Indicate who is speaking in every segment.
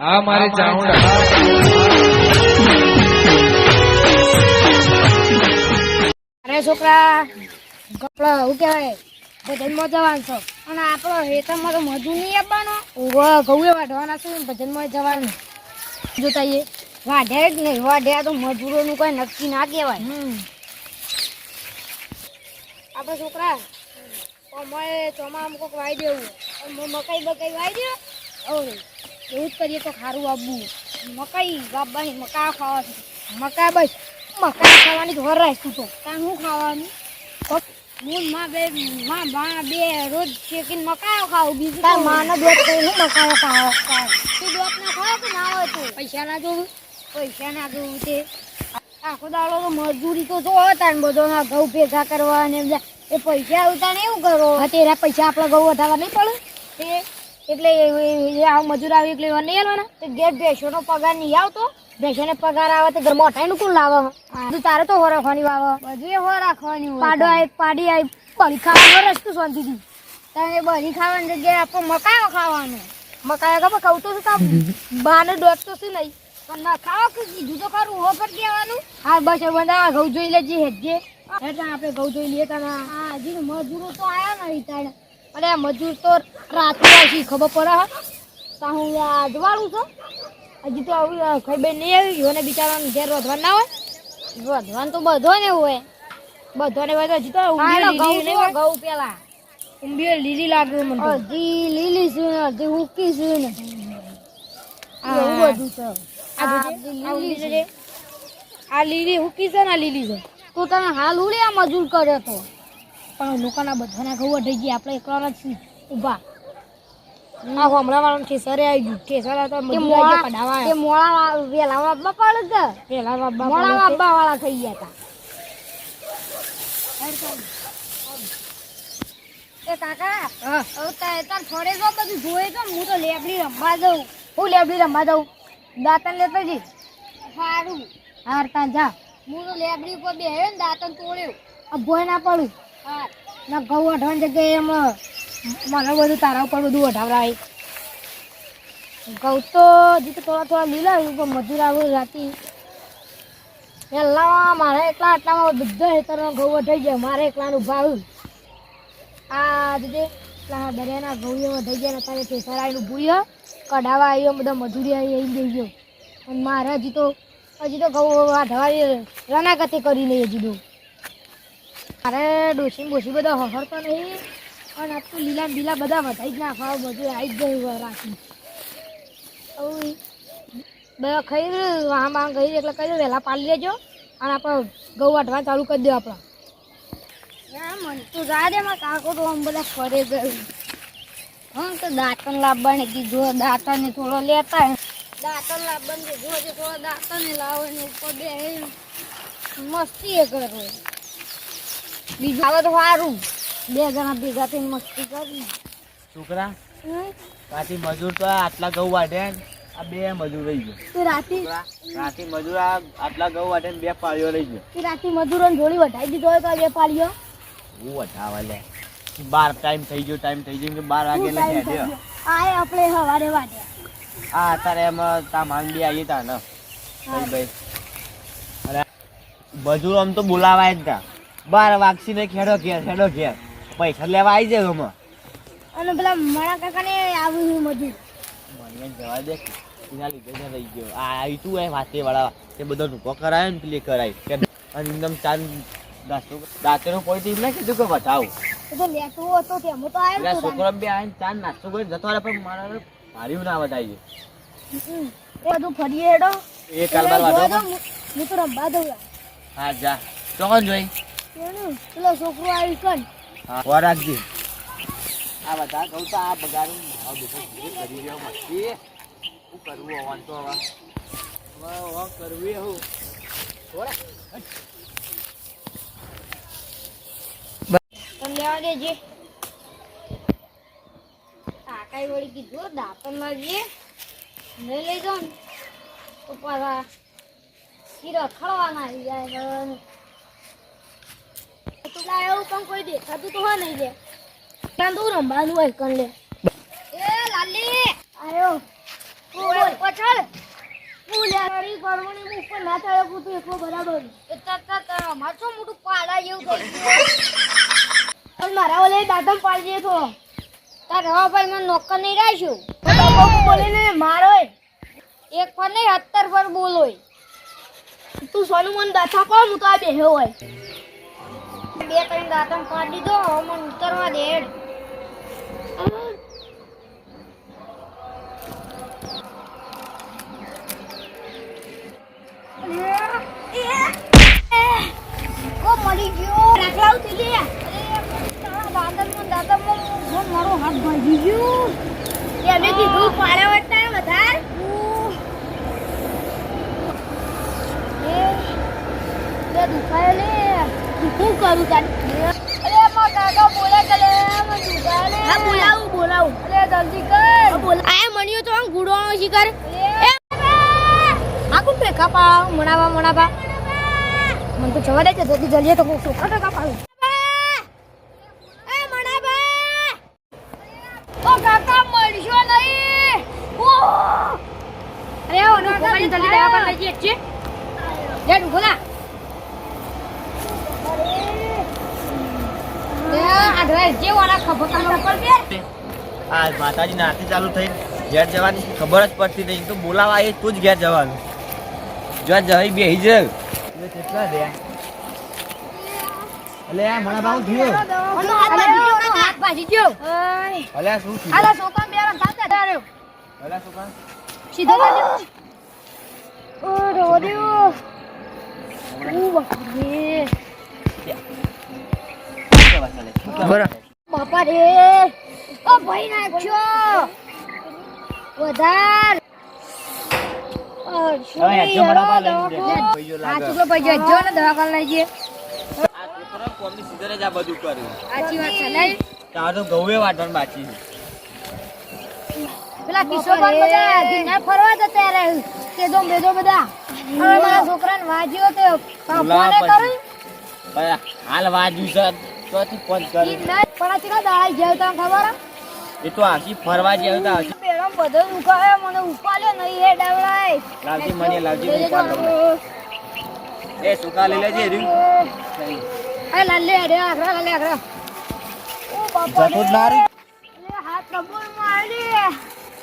Speaker 1: હા મારે ચાઉંડા
Speaker 2: અરે છોકરા કપડા શું કહેવાય ભજનમાં જવાનું છો. અને આપણો હેતરમાં તો મજૂર નહીં આપવાનો. ઊભા ઘઉં વાઢવાના છું ભજનમાં જવાનું. જોતા એ વાઢ્યા જ નહીં વાઢ્યા તો મજૂરોનું કોઈ નક્કી ના કહેવાય. આપણે છોકરા અમારે ચોમામાં કોઈક વાઈ દેવું. મકાઈ બકાઈ વાઈ દે હવે એવું જ કરીએ તો સારું આપવું મકાઈ બાબાની મકા ખાવાથી. મકા બસ મકાઈ ખાવાની જ વરાશ તું. તો ત્યાં શું ખાવાનું હું માં બે માં બા બે રોજ શેકીને મકાયો ખાવ બીજું તાર માનો દોત કઈ હું મકાયો ખાવ તું દોત ના ખાવ કે ના હોય તું? પૈસા ના જોવું પૈસા ના જોવું તે. આખો દાડો તો મજૂરી તો જો તાર બધો ના ઘઉં ભેગા કરવા ને. એ પૈસા આવતા ને એવું કરો. તેરા પૈસા આપણા ઘઉં વધારવા નહીં પડે? તે એટલે એ- આ મજૂર આવે એટલે એવા નહીં આવવાના તો ઘેર ભેંસોનો પગાર નહીં આવતો. ભેંસોને પગાર આવે તો ઘરમાં અટાઈનું કોણ લાવે? તારે તો હો રાખવાની વાવે. બધું હો રાખવાની પાડો આય પાડી આય. બળી ખાવાનો રસ્તો શાંતિથી. તને બળી ખાવાની જગ્યાએ આપણે મકાયો ખાવાનો. મકાયો ખબર કહું તો શું કામ? બાને ડોટ તો શું નહીં? પણ ના ખાવા કે કીધું તો ખરું હો પર દેવાનું. હા બસ એ બંધા ઘઉં જોઈ લેજે હેજે. એટલે આપણે ઘઉં જોઈ લઈએ તને હા હજી મજૂરો તો આવ્યા નહીં તાણે અરે મજૂર તો આવશે ખબર પડે હા. તો હું અજવાળું છું. હજી તો આવું ખાઈ બેન નહીં આવી અને બિચારાને ઘેર રોધવાનું ના હોય. રોધવાનું તો બધો ને હોય. બધો ને બધો હજી તો ઘઉં પેલા. ઊંધિયું લીલી લાગે મને હજી લીલી છે ને હજી હુકી છે ને. એવું બધું છે. આ લીલી ઉકી હુકી છે. ને લીલી છે. તો તને હાલ ઉડે આ મજૂર કર્યો તો. પણ લોકોના બધાના ઘઉં વઢાઈ ગયા. આપણે એકલા જ ઊભા. હમણાં વાળા ઠેસરે આવી ગયું. ઠેસર તો મજૂર કઢાવા મોળા વેલા વાબા પડે કે વેલા વાબા મોળા વાબા વાળા થઈ ગયા હતા. એ કાકા હવે તાર જો બધું જોયે તો હું તો લેબડી રમવા જઉં. હું લેબડી રમવા જઉં. દાંતન લેતો જી સારું. હાર તા જા. હું તો લેબડી ઉપર બેહ્યો ને દાંતન તોડ્યો. અભોય ના પડું ના, ઘઉં અઢવાની જગ્યાએ એમાં મને બધું તારા ઉપર બધું અઢાવરાય ઘઉં તો હજી તો થોડા થોડા લીલા પણ મજૂર આવું રાતી પહેલાં મારે એકલા આટલામાં બધા હેતરમાં ઘઉં વઢાઈ જાય, મારે એકલાનું ભાવ. આ જે પેલા દરિયાના ઘઉં થઈ ગયા તારે અત્યારે આવીને ભૂલ્યો કઢાવા આવ્યો, બધા મજૂરી આવી આવી જઈ ગયો. અને મારે હજી તો હજી તો ઘઉં વાઢવાની રનાકતે કરી લઈએ હજી મારે ડોસી બોસી બધા હહરતો નહીં. અને આ તો લીલા ને બધા વધાઈ જ નાખવા બધું આવી જ ગયું રાખી બધા ખાઈ વાહન વાહન વાહ ગઈ એટલે કહી દઉં વહેલા પાડી લેજો. અને આપણે ઘઉં વાટવા ચાલુ કરી દો આપણા. મન તો દે માં કાકો તો આમ બધા ફરે ગયું. હા, તો દાંતણ લાવવાને કીધું દાંતણ ને થોડો લેતા. દાંતણ લાવવાને કીધું થોડો દાંતણ લાવો ને ઉપર બે મસ્તી એ કરે. બીજું આવે તો સારું બે જણા ભેગા થઈને મસ્તી કરી.
Speaker 3: છોકરા પાછી મજૂર તો આટલા ઘઉં વાઢે ને આ બે મજૂર રહી ગયો.
Speaker 2: રાતે
Speaker 3: રાતે મજૂર આ આટલા ઘઉં વાઢે ને બે પાળીઓ રહી ગયો.
Speaker 2: તું રાતે મજૂરોને જોડી વઢાઈ દીધો હોય તો બે પાળીઓ.
Speaker 3: હું વઢાવા લે. બાર ટાઈમ થઈ ગયો ટાઈમ થઈ ગયો કે બાર વાગે એટલે હેડ્યો.
Speaker 2: આ આપણે સવારે વાગે
Speaker 3: આ અત્યારે એમાં તા માંડી આવીએ તા ને. ભાઈ ભાઈ. અરે મજૂર આમ તો બોલાવાય જ તા. બાર વાગસી ને ખેડો ઘેર ખેડો ઘેર. પૈસા લેવા આવી જાય આમાં
Speaker 2: અને પેલા મારા કાકાને આવ્યું
Speaker 3: મને જવા દે એના લીધે ને રહી ગયો. આ આવી તું એ વાતે વાળા તે બધો ઢૂકો કરાયો ને પેલી કરાય કે અને એકદમ ચાંદ દાંતો દાંતેનો કોઈ ટીમ ના કીધું કે બતાવ
Speaker 2: તો લેતો હતો તેમ તો આવ્યો
Speaker 3: છોકરો બે આવીને ચાંદ નાસ્તો કરી જતો રહે પણ મારા ભાર્યું ના બતાવી
Speaker 2: એ બધું ફરીએ હેડો.
Speaker 3: એ કાલ બાર
Speaker 2: જોવા હું- હું તો રમવા દઉં
Speaker 3: હા જા. ચોકન જોઈ.
Speaker 2: પેલો છોકરો આવી કન
Speaker 3: હા વાર રાખજે. આ બધા કહું તો આ બગાડું ભાવ દેખો કરી રહ્યો મસ્તી. શું કરવું હોવાનું તો હવે. હવે હવે કરવું હું. થોડા
Speaker 2: લેવા દેજે. કાકાએ વળી કીધું દાંતણ લાવીએ નહીં લઈ જાઉં ને. તો પાછા શીરો ખળવાના આવી જાય લાયો પણ કોઈ દેખાતું તો નહીં લે. ત્યાં તું રમવાનું હોય કણ એ લાલી. આયો. બોલ પછળ ફૂલારી ગરમણી ઉપર ના થાય બરાબર. એ મોટું પાડા જેવું મારા ઓલે દાદા પાડી દે તો. તાર રવા ભાઈ મને નોકર નહીં રાખ્યું? બોલીને મારો એક પર નહીં અત્તર પર બોલોય તું સોનું મને દાથા કહો હું તો આ બેહ્યો હોય. બે ત્રણ દાંતણ પાડી દીધો હવે મને ઉતરવા દે. હેડ. ઓ મરી ગયો? રાખલાવથી લે અરે, તારા દાંતણમાં દાંતણમાં મારો હાથ ભાગી ગયો. એ મેં કીધું પાડે વટતા વધાર? એ લે દુખાય લે. શું કરું તાર? અરે કાકા બોલે કે લે હા બોલાવું બોલાવું. અરે જલ્દી કર. બોલ. આયા મણિયો તો ગુડવાનો શિકાર એ આ પા મણાવા મણાવા મને તો જવા દે છે જલ્દી જલ્દી તો હું છોકરા ટકા પાડું. કાકા મળશો નહીં. અરે ઓનો કોની જલ્દી દવા પર લઈ જઈએ છે. એ આ ડ્રેસ જે વાળા ખબર
Speaker 3: આ માતાજીની આરતી ચાલુ થઈ. ઘેર જવાની ખબર જ પડતી નહીં. તો બોલાવા એ તું જ ઘેર જવાનું. જો જઈ બેહી જ કેટલા રહ્યા અલે આ મને બાઉ થયો
Speaker 2: હાથ ભાજી ગયો.
Speaker 3: અલે શું થયું?
Speaker 2: ખાતા
Speaker 3: અલે શું
Speaker 2: સીધો બાજુ ઓ રોડ્યો. ઓ બાપરે. બાપા રે ઓ ભાઈ નાખ્યો વધાર.
Speaker 3: હવે હેઠો બરાબર લઈ લે. ભાઈઓ લાગે.
Speaker 2: આ છોકરો ભાઈ જો ને દવાખાને લઈ જઈએ.
Speaker 3: આ છોકરો કોમની સીઝને જ આ બધું કર્યું.
Speaker 2: સાચી વાત છે નહીં?
Speaker 3: તાર તો ઘઉં વાટવાનું બાકી છે.
Speaker 2: પેલા કિશોર ફરવા જતા રહે કેદો બેદો બધા. હવે મારા છોકરાને વાજ્યો તો. ફોને કર્યું
Speaker 3: હાલ વાજ્યું છે. તોથી ફોન
Speaker 2: ઈ પણ આ ચેટલા દાડા જેવ તને ખબર
Speaker 3: એ તો આખી ફરવા જેવું તો આખી
Speaker 2: પેલો બધો દુખાય મને ઉપાડ્યો નહીં હે ડવડાય
Speaker 3: લાવજી મને લાવજી ઉપાડ એ સુકા લઈ લેજે રહ્યું
Speaker 2: અરે લાલે અરે આગળ લાલે આગળ ઓ બાપા
Speaker 3: જતો જ
Speaker 2: લે. હાથ કબૂલ મારી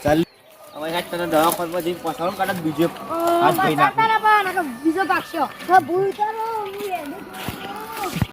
Speaker 3: ચાલ. હવે હેઠ તને દવાખાનામાં જઈને પસાડું કાઢે બીજે હાથ
Speaker 2: બીજો ભૂલ કરો.